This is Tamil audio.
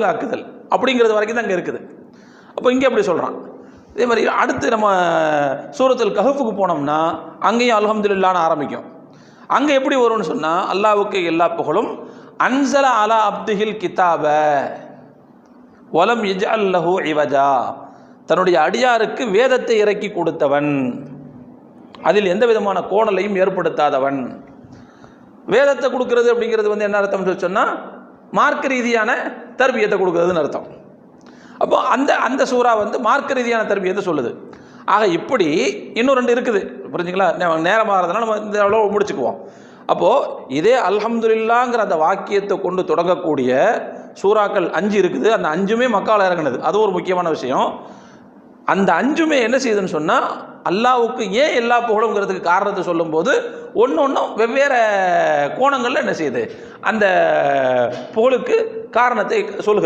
ஆக்குதல் அப்படிங்கிறது வரைக்கும் தான் அங்கே இருக்குது. அப்போ இங்கே அப்படி சொல்கிறான் இதே மாதிரி அடுத்து நம்ம சூரத்தில் கஹஃபுக்கு போனோம்னா அங்கேயும் அல்ஹம்துலில்லான்னு ஆரம்பிக்கும். அங்கே எப்படி வரும்னு சொன்னால் அல்லாவுக்கு எல்லா புகழும் அன்சல அலா அப்துஹில் கிதாப வலம் இஜ் அல்லஹூ இவஜா. தன்னுடைய அடியாருக்கு வேதத்தை இறக்கி கொடுத்தவன். அதில் எந்த விதமான கோணலையும் ஏற்படுத்தாதவன். வேதத்தை கொடுக்கறது அப்படிங்கிறது வந்து என்ன அர்த்தம்னு சொல்லி சொன்னால் மார்க்க ரீதியான தர்பியத்தை கொடுக்குறதுன்னு அர்த்தம். அப்போ அந்த அந்த சூறா வந்து மார்க்க ரீதியான தர்பியத்தை சொல்லுது. ஆக இப்படி இன்னும் ரெண்டு இருக்குது. புரிஞ்சுங்களா? நேரம் ஆகிறதுனால நம்ம இந்த அளவு முடிச்சுக்குவோம். அப்போது இதே அல்ஹம்துல்லாங்கிற அந்த வாக்கியத்தை கொண்டு தொடங்கக்கூடிய சூறாக்கள் அஞ்சு இருக்குது. அந்த அஞ்சுமே மக்கால் இறங்குனது. அது ஒரு முக்கியமான விஷயம். அந்த அஞ்சுமே என்ன செய்யுதுன்னு சொன்னால் அல்லாவுக்கு ஏன் எல்லா புகழுங்கிறதுக்கு காரணத்தை சொல்லும்போது ஒன்று ஒன்றும் வெவ்வேறு கோணங்களில் என்ன செய்யுது? அந்த புகழுக்கு காரணத்தை சொல்லுகிறது.